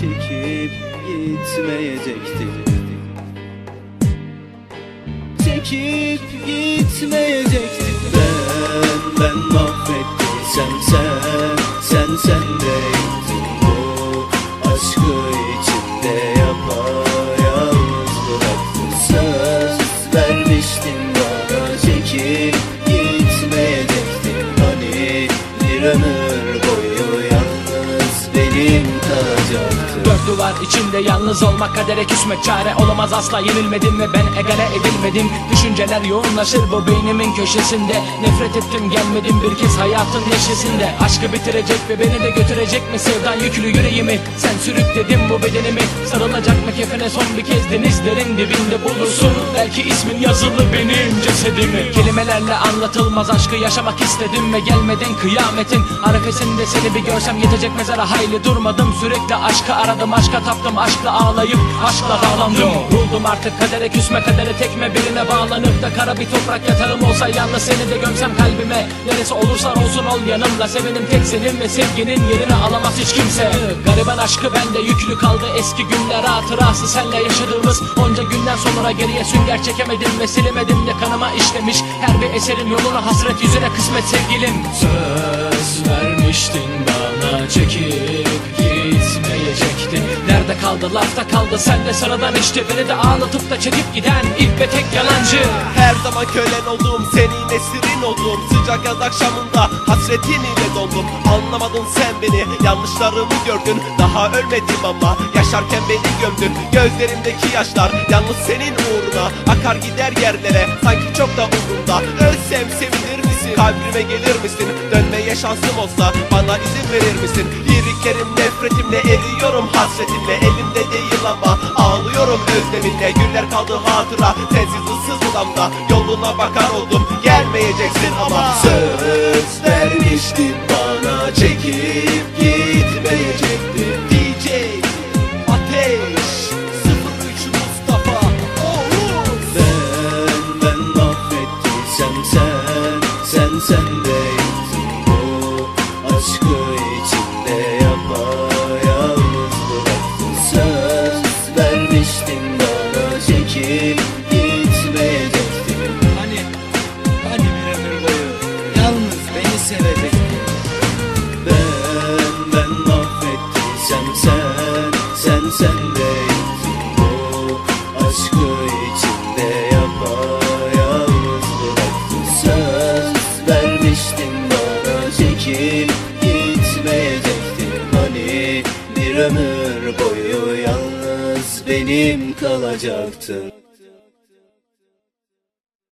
çekip gitmeyecektin Çekip gitmeyecektin Ben, ben mahvettiysem sen, sen sen değildin bu Aşkı içimde yapayalnız bıraktın. Söz vermiştin bana çekip gitmeyecektin Hani bir ömür boyu yalnız benim kalacaktın Dört duvar içinde yalnız olmak kadere küsmek çare olamaz. Asla yenilmedim ve ben egale edilmedim. Düşünceler yoğunlaşır bu beynimin köşesinde. Nefret ettim gelmedim bir kez hayatın neşesinde. Aşkı bitirecek ve beni de götürecek mi? Sevdan yüklü yüreğimi Sen sürükledin bu bedenimi. Sarılacak mı kefene son bir kez denizlerin dibinde bulursun. Belki ismin yazılı benim cesedimi. Kelimelerle anlatılmaz aşkı yaşamak istedim ve gelmedin kıyametin. Arifesinde seni bir görsem yetecek mezara hayli durmadım. Sürekli aşkı aradım aşka taptım aşkla ağlayıp aşkla bağlandım Buldum artık kadere küsme kadere tekme birine bağlanıp da kara bir toprak yatarım olsa yalnız seni de gömsem kalbime. Neresi olursan olsun ol yanımda. Sevenim tek senin ve sevginin yerini alamaz hiç kimse. Gariban aşkı bende yüklü kaldı eski günler. Hatırası senle yaşadığımız Onca günden sonra geriye sünger çekemedim ve silemedim de kanıma işlemiş Her bir eserin yolunu hasret yüzüne kısmet sevgilim. Söz kaldı lafta kaldı. Sen de sıradan işte Beni de ağlatıp da çekip giden ilk ve tek yalancı. Her zaman kölen oldum senin esirin oldum. Sıcak yaz akşamında hasretin ile doldum Anlamadın sen beni yanlışlarımı gördün. Daha ölmedim ama yaşarken beni gömdün. Gözlerimdeki yaşlar yalnız senin uğruna Akar gider yerlere. Sanki çok da umurumda. Ölsem sevinir misin? Kalbime gelir misin Dönmeye şansım olsa bana izin verir misin? Liriklerim nefretimle eriyorum hasretinle Elimde değil ama ağlıyorum. Özleminle Günler kaldı hatıra sensiz ıssız odamda Yoluna bakar oldum. Gelmeyeceksin ama Söz vermiştin bana çekip gitmeyecektin DJ Ateş 03 Mustafa Oğuz. Ben, ben mahvettiysem sen, sen sen çekip gitmeyecektin Hani bir ömür boyu yalnız benim kalacaktın